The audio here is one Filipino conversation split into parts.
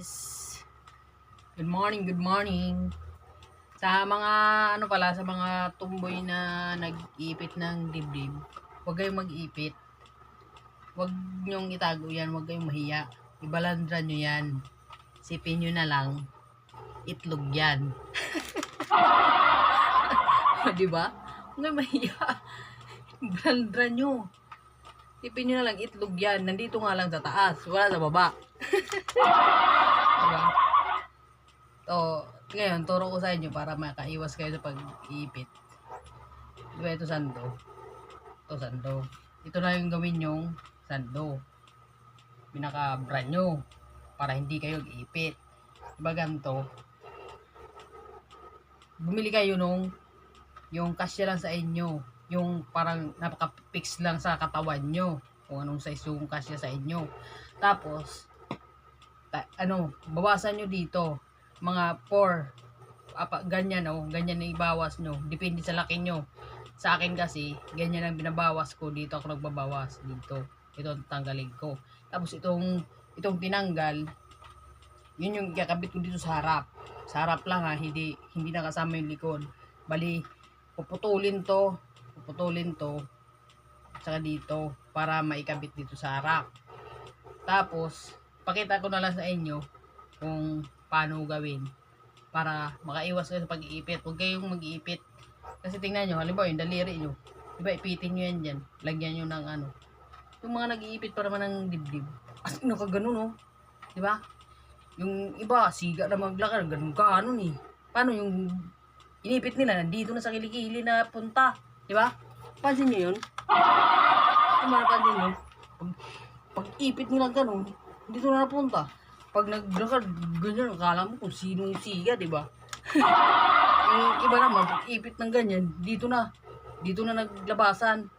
guys. Good morning, good morning. Sa mga ano pala, sa mga tumboy na nag-ipit ng dibdib, huwag kayong mag-ipit. Huwag nyong itago yan, huwag kayong mahiya. Ibalandra nyo yan. Sipin nyo na lang, itlog yan. Di ba? Huwag kayong mahiya. Ibalandra nyo. Sipin nyo na lang, itlog yan. Nandito nga lang sa taas, wala sa baba. diba? To, ngayon, turo ko sa inyo para makaiwas kayo sa pag-iipit. Diba ito sando? Ito sando. Ito na yung gawin yung sando. Pinaka-brand nyo. Para hindi kayo ipit. Diba ganito? Bumili kayo nung yung kasya lang sa inyo. Yung parang napaka-fix lang sa katawan nyo. Kung anong size yung kasya sa inyo. Tapos, ta- ano, bawasan nyo dito. Mga 4. Apa, ganyan oh, ganyan na ibawas nyo. Depende sa laki nyo. Sa akin kasi, ganyan ang binabawas ko. Dito ako nagbabawas. Dito. Ito ang tanggalin ko. Tapos itong, itong tinanggal, yun yung kakabit ko dito sa harap. Sa harap lang ha, hindi, hindi nakasama yung likod. Bali, puputulin to, puputulin to, saka dito, para maikabit dito sa harap. Tapos, pakita ko na lang sa inyo kung paano gawin para makaiwas kayo sa pag-iipit. Huwag kayong mag-iipit. Kasi tingnan nyo, halimbawa yung daliri nyo. Diba, ipitin nyo yan dyan. Lagyan nyo ng ano. Yung mga nag-iipit pa naman ng dibdib. As in, nakaganon, no? Diba? Yung iba, siga na maglakad. Ganun ka, ano ni. Paano yung inipit nila, nandito na sa kilikili na punta. Diba? Pansin nyo yun? Kung mapapansin nyo, pag, pag ipit nila ganun, dito na napunta. Pag naglakad, ganyan, akala mo kung sinong siga, di ba? yung iba naman, pag ipit ng ganyan, dito na. Dito na naglabasan.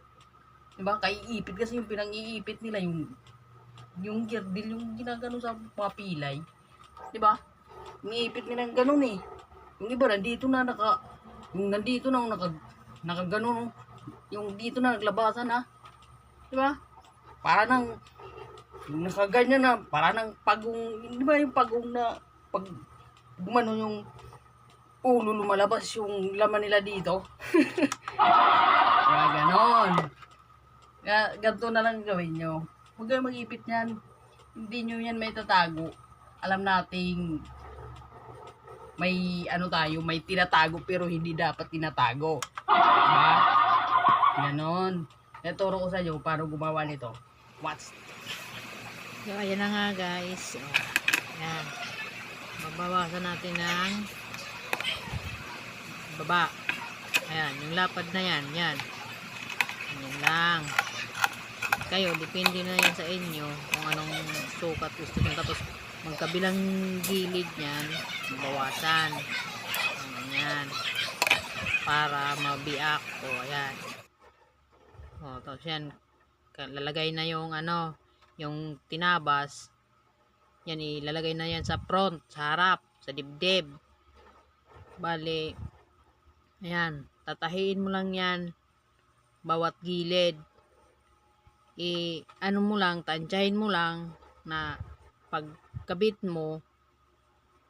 Di ba? Kaya ipit kasi yung pinang-iipit nila, yung yung girdil, yung ginagano sa mga pilay. Di ba? Iniipit nila ng ganun eh. Yung iba, nandito na naka, yung nandito na naka, nakaganon, yung dito na naglabasan ha. Di ba? Para nang yung nakaganyan na, para nang pagong, di ba yung pagong na, pag gumano yung ulo lumalabas yung laman nila dito. Kaya ganon. Kaya ganito na lang gawin nyo. Huwag kayong mag-ipit niyan. Hindi nyo yan may tatago. Alam nating may ano tayo, may tinatago pero hindi dapat tinatago. Diba? Ganon. Naturo ko sa inyo paano gumawa nito. Watch. So, ayan na nga guys. O, ayan. Babawasan natin ng baba. Ayan, yung lapad na yan. Yan. Yan lang. Kayo, depende na yan sa inyo kung anong sukat gusto nyo. Tapos, magkabilang gilid yan, bawasan. Ayan. Para mabiak. O, ayan. O, tapos yan. Lalagay na yung ano, yung tinabas, yan ilalagay na yan sa front, sa harap, sa dibdib. Bali, ayan, tatahiin mo lang yan, bawat gilid. I, ano mo lang, tansyahin mo lang na pagkabit mo,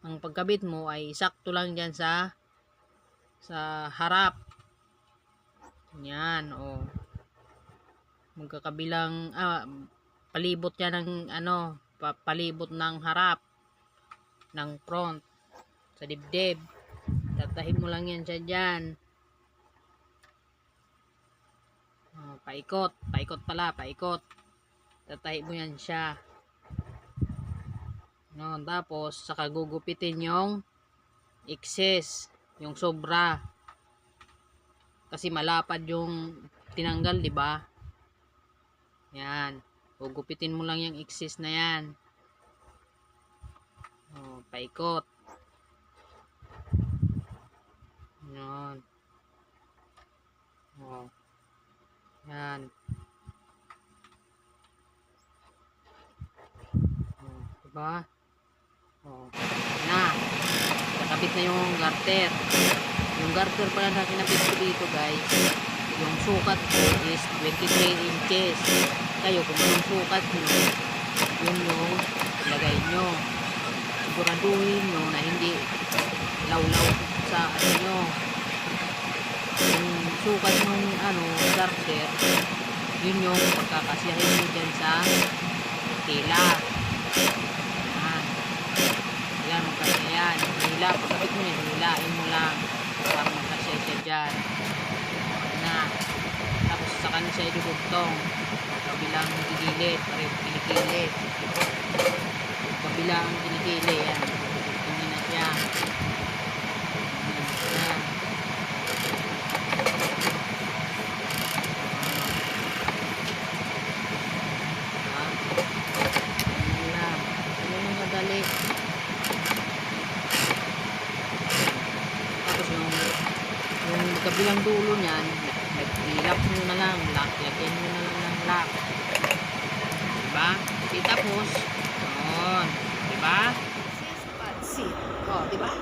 ang pagkabit mo ay sakto lang dyan sa sa harap. Yan, o. Magkakabilang, ah, palibot yan ng ano, pa- palibot ng harap ng front sa dibdib. Tatahin mo lang yan siya. Oh, paikot, paikot pala, paikot. Tatahi mo yan siya. No, tapos saka gugupitin yung excess, yung sobra. Kasi malapad yung tinanggal, di ba? Yan. Gugupitin mo lang yung excess na yan. Oh, paikot. Yan. Oh. Yan. Oh, diba? Oh. Na. Nakabit na yung garter. Yung garter pala na kinabit ko dito guys. Yung sukat is 23 inches kayo kung anong sukat nyo yun yung ilagay nyo siguraduhin nyo na hindi lawlaw sa ano. Yung sukat ng ano, garter, yun yung pagkakasyahin nyo dyan sa tela. Yan. Yan, magkasya yan. Hila, pagkabit mo yan, hilain mo lang para magkasya siya dyan. Yan na. Tapos sa kanya siya idudugtong. Kabilang gigilid, pare kilikili. Kabilang kilikili, yan. Dugtongin na siya. Yung yung yung kabilang dulo niyan, nag-ilap nyo na lang, lagyan nyo na lang lock. Diba? Di tapos, yun. Diba? Pansit. Oh, di ba?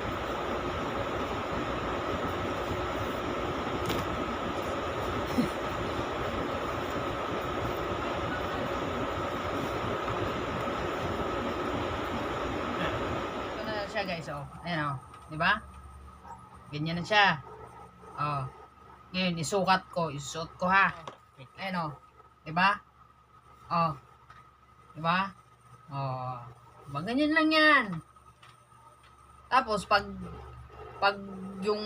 Ito na siya guys, oh. Ayan oh. Di ba? Ganyan na siya. Oh. Ngayon, isukat ko. Isuot ko ha. Ayan oh. Di ba? Oh. Di ba? Oh. Diba? Ganyan lang yan. Tapos, pag pag yung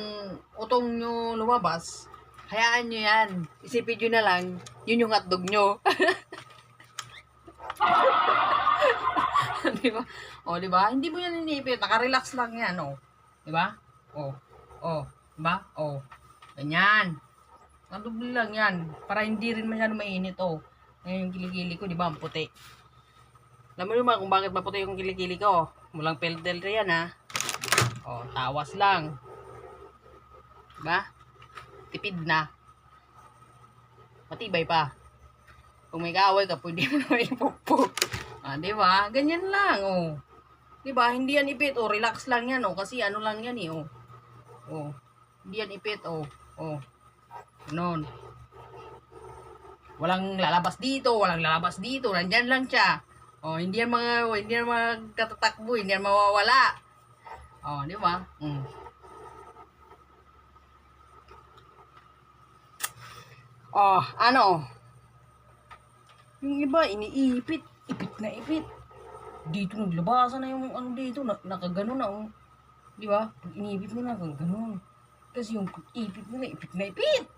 utong nyo lumabas, hayaan nyo yan. Isipin nyo na lang, yun yung hotdog nyo. di ba? O, di ba? Hindi mo yan inipit. Naka-relax lang yan, o. Di ba? O. O. Di ba? O. Ganyan. Hotdog lang yan. Para hindi rin masyado mainit, o. Ngayon yung kilikili ko, di ba? Ang puti. Alam mo naman kung bakit maputi yung kilikili ko. Walang peltel yan, ha. O, tawas lang. Diba? Tipid na. Matibay pa. Kung may kaaway ka, pwede mo na ipupok. Ah, di ba? Ganyan lang, oh. Di ba? Hindi yan ipit, oh. Relax lang yan, oh. Kasi ano lang yan, eh, oh. Oh. Hindi yan ipit, oh. Oh. Ganon. Walang lalabas dito, walang lalabas dito. Nandyan lang siya. Oh, hindi yan mga, hindi yan magkatatakbo, hindi yan mawawala. Oh, di ba? Mm. Oh, ano? Yung iba, iniipit. Ipit na ipit. Dito naglabasan na yung ano dito. Na, nakagano na, oh. Di ba? Pag iniipit na, ganun. Kasi yung ipit na, ipit na ipit.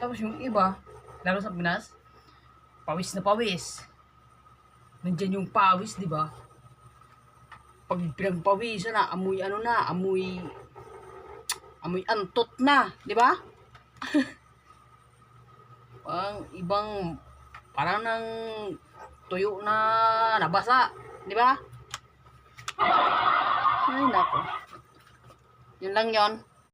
Tapos yung iba, lalo sa Pinas, pawis na pawis. Nandyan yung pawis, di ba? Pag pinagpawisan na, amoy ano na, amoy, amoy antot na, di ba? Parang ibang, parang nang tuyo na nabasa, di ba? Ay, nako. Yun lang yon